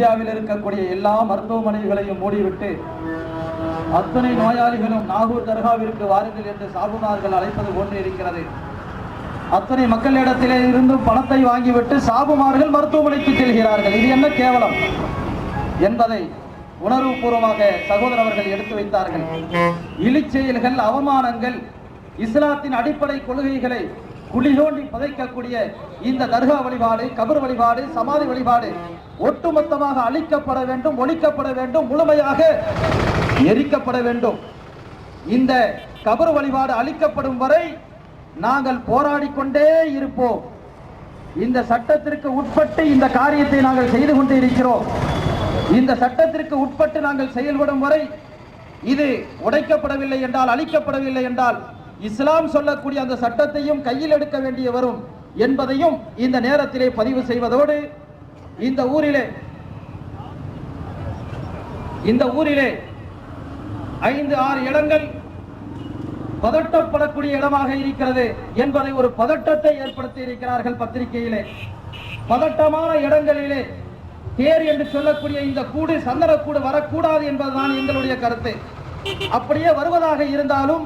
இந்தியாவில் இருக்கக்கூடிய எல்லா மருத்துவமனைகளையும் மூடிவிட்டு அத்தனை நோயாளிகளும் நாகூர் தர்காவிற்கு வாருங்கள் என்று சாபுமார்கள் அழைப்பது போன்று இருக்கிறது. அத்தனை மக்களிடத்திலே இருந்தும் பணத்தை வாங்கிவிட்டு சாபுமார்கள் மருத்துவமனைக்கு செல்கிறார்கள். இது என்ன கேவலம்? என்பதை உணர்வுபூர்வமாக சகோதரவர்கள் எடுத்து வைத்தார்கள். இழிச்செயல்கள் அவமானங்கள் இஸ்லாத்தின் அடிப்படை கொள்கைகளை குழி தோண்டி புதைக்கக்கூடிய இந்த தர்கா வழிபாடு கபர் வழிபாடு சமாதி வழிபாடு ஒட்டுமொத்தமாக அழிக்கப்பட வேண்டும் ஒழிக்கப்பட வேண்டும் முழுமையாக எரிக்கப்பட வேண்டும். இந்த கபர் வழிபாடு அழிக்கப்படும் வரை நாங்கள் போராடி கொண்டே இருப்போம். இந்த சட்டத்திற்கு உட்பட்டு இந்த காரியத்தை நாங்கள் செய்து கொண்டு இருக்கிறோம். இந்த சட்டத்திற்கு உட்பட்டு நாங்கள் செயல்படும் வரை இது உடைக்கப்படவில்லை என்றால் அழிக்கப்படவில்லை என்றால் இஸ்லாம் சொல்லக்கூடிய அந்த சட்டத்தையும் கையில் எடுக்க வேண்டிய வரும் என்பதையும் இந்த நேரத்திலே பதிவு செய்வதோடு இந்த ஊரிலே இந்த ஊரிலே ஐந்து ஆறு இடங்கள் பதட்டப்படக்கூடிய இடமாக இருக்கிறது என்பதை ஒரு பதட்டத்தை ஏற்படுத்தி இருக்கிறார்கள் பத்திரிகையிலே. பதட்டமான இடங்களிலே தேர் என்று சொல்லக்கூடிய இந்த கூடு சந்தனக்கூடு வரக்கூடாது என்பதுதான் எங்களுடைய கருத்து. அப்படியே வருவதாக இருந்தாலும்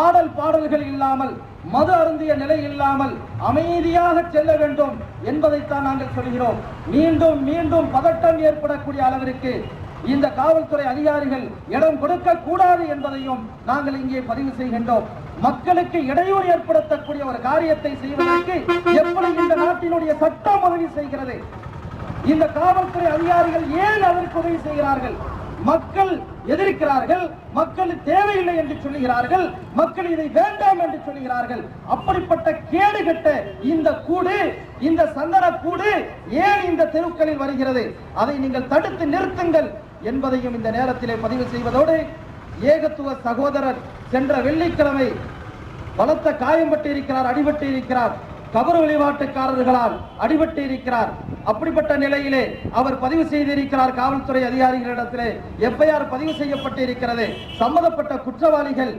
ஆடல் பாடல்கள் இல்லாமல் மது அருந்திய நிலை இல்லாமல் அமைதியாக செல்ல வேண்டும் என்பதைத்தான் நாங்கள் சொல்கிறோம். மீண்டும் மீண்டும் பதட்டம் ஏற்படக்கூடிய அளவிற்கு இந்த காவல்துறை அதிகாரிகள் இடம் கொடுக்க கூடாது என்பதையும் நாங்கள் இங்கே பதிவு செய்கின்றோம். மக்களுக்கு இடையூறு ஏற்படுத்தக்கூடிய ஒரு காரியத்தை செய்வதற்கு எப்படி இந்த நாட்டினுடைய சட்டம் உதவி செய்கிறது? இந்த காவல்துறை அதிகாரிகள் ஏன் அதற்கு உதவி செய்கிறார்கள்? மக்கள் எதிர்க்கிறார்கள் மக்கள் தேவையில்லை என்று சொல்லுகிறார்கள் மக்கள் இதை வேண்டாம் என்று சொல்லுகிறார்கள். அப்படிப்பட்ட கேடுகட்ட இந்த கூடு இந்த சந்தன கூடு ஏன் இந்த தெருக்களில் வருகிறது? அதை நீங்கள் தடுத்து நிறுத்துங்கள் என்பதையும் இந்த நேரத்திலே பதிவு செய்வதோடு ஏகத்துவ சகோதரர் சென்ற வெள்ளிக்கிழமை பலத்த காயம்பட்டு இருக்கிறார் அடிபட்டு இருக்கிறார். கபர் வழிபாட்டுக்காரர்களால் அடிபட்டு இருக்கிறார் அப்படிப்பட்ட நிலையிலே அவர் பதிவு செய்திருக்கிறார் காவல்துறை அதிகாரிகளிடத்திலே. எஃப்ஐஆர் பதிவு செய்யப்பட்டு இருக்கிறது சம்பந்தப்பட்ட குற்றவாளிகள்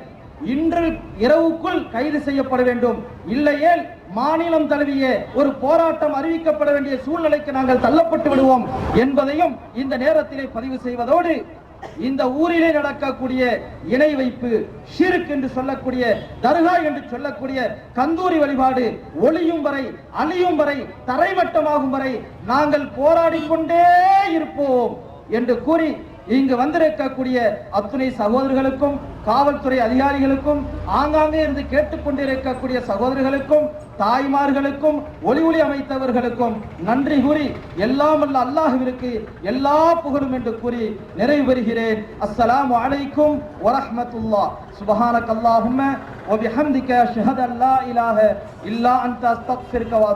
இன்று இரவுக்குள் கைது செய்யப்பட வேண்டும். இல்லையேல் மாநிலம் தழுவிய ஒரு போராட்டம் அறிவிக்கப்பட வேண்டிய சூழ்நிலைக்கு நாங்கள் தள்ளப்பட்டு விடுவோம் என்பதையும் இந்த நேரத்திலே பதிவு செய்வதோடு இந்த ஊரிலே நடக்கக்கூடிய இணை வைப்பு ஷிருக் என்று சொல்லக்கூடிய தர்கா என்று சொல்லக்கூடிய கந்தூரி வழிபாடு ஒளியும் வரை அழியும் வரை தரைமட்டமாகும் வரை நாங்கள் போராடி கொண்டே இருப்போம் என்று கூறி இங்கு வந்திருக்கக்கூடிய அத்துணை சகோதரர்களுக்கும் காவல்துறை அதிகாரிகளுக்கும் ஆங்காங்கே இருந்து கேட்டுக்கொண்டிருக்கக்கூடிய சகோதரர்களுக்கும் தாய்மார்களுக்கும் ஒளி ஒளி அமைத்தவர்களுக்கும் நன்றி கூறி எல்லாம் அல்ல அல்லாஹுவிற்கு எல்லா புகழும் என்று கூறி நிறைவு பெறுகிறேன். அஸ்ஸலாமு அலைக்கும் வரஹ்மத்துல்லாஹ் சுபஹானக் அல்லாஹும்ம வபிஹம்திக ஷஹத் அல்லா இலாஹ இல்லா அந்த அஸ்தக்ஃபிருக வ